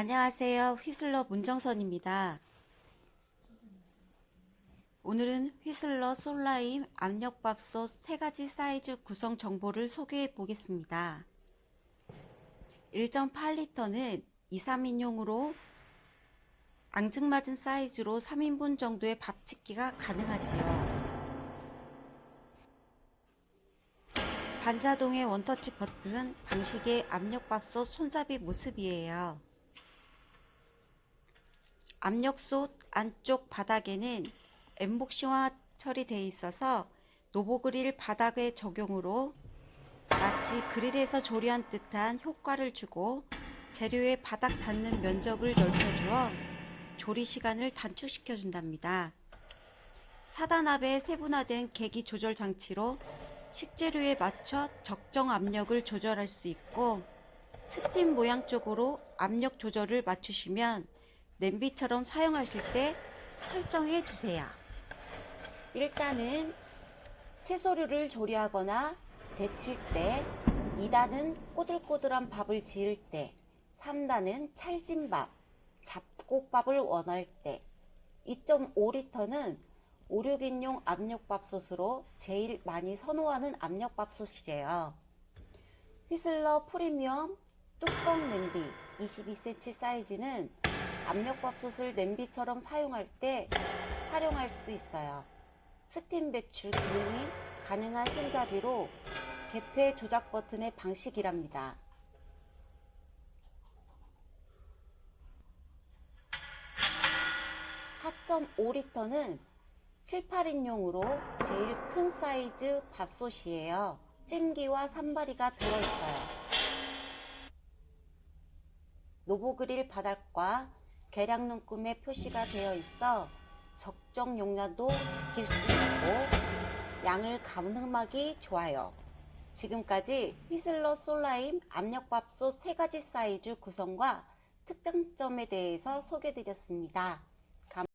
안녕하세요. 휘슬러 문정선입니다. 오늘은 휘슬러 솔라임 압력밥솥 세 가지 사이즈 구성 정보를 소개해 보겠습니다. 1.8리터는 2, 3인용으로 앙증맞은 사이즈로 3인분 정도의 밥 짓기가 가능하지요. 반자동의 원터치 버튼 방식의 압력밥솥 손잡이 모습이에요. 압력솥 안쪽 바닥에는 엠복시화 처리되어 있어서 노보그릴 바닥의 적용으로 마치 그릴에서 조리한 듯한 효과를 주고 재료의 바닥 닿는 면적을 넓혀주어 조리 시간을 단축시켜 준답니다. 사단압의 세분화된 계기 조절 장치로 식재료에 맞춰 적정 압력을 조절할 수 있고 스팀 모양 쪽으로 압력 조절을 맞추시면 냄비처럼 사용하실 때 설정해 주세요. 일단은 채소류를 조리하거나 데칠 때 2단은 꼬들꼬들한 밥을 지을 때 3단은 찰진 밥, 잡곡밥을 원할 때 2.5리터는 5, 6인용 압력밥솥으로 제일 많이 선호하는 압력밥솥이에요. 휘슬러 프리미엄 뚜껑 냄비 22cm 사이즈는 압력밥솥을 냄비처럼 사용할 때 활용할 수 있어요. 스팀 배출 기능이 가능한 손잡이로 개폐 조작 버튼의 방식이랍니다. (4.5리터는) 7, 8인용으로 제일 큰 사이즈 밥솥이에요. 찜기와 산바리가 들어있어요. 노보그릴 바닥과 계량 눈금에 표시가 되어 있어 적정 용량도 지킬 수 있고 양을 가늠하기 좋아요. 지금까지 휘슬러 솔라임 압력밥솥 3가지 사이즈 구성과 특장점에 대해서 소개드렸습니다.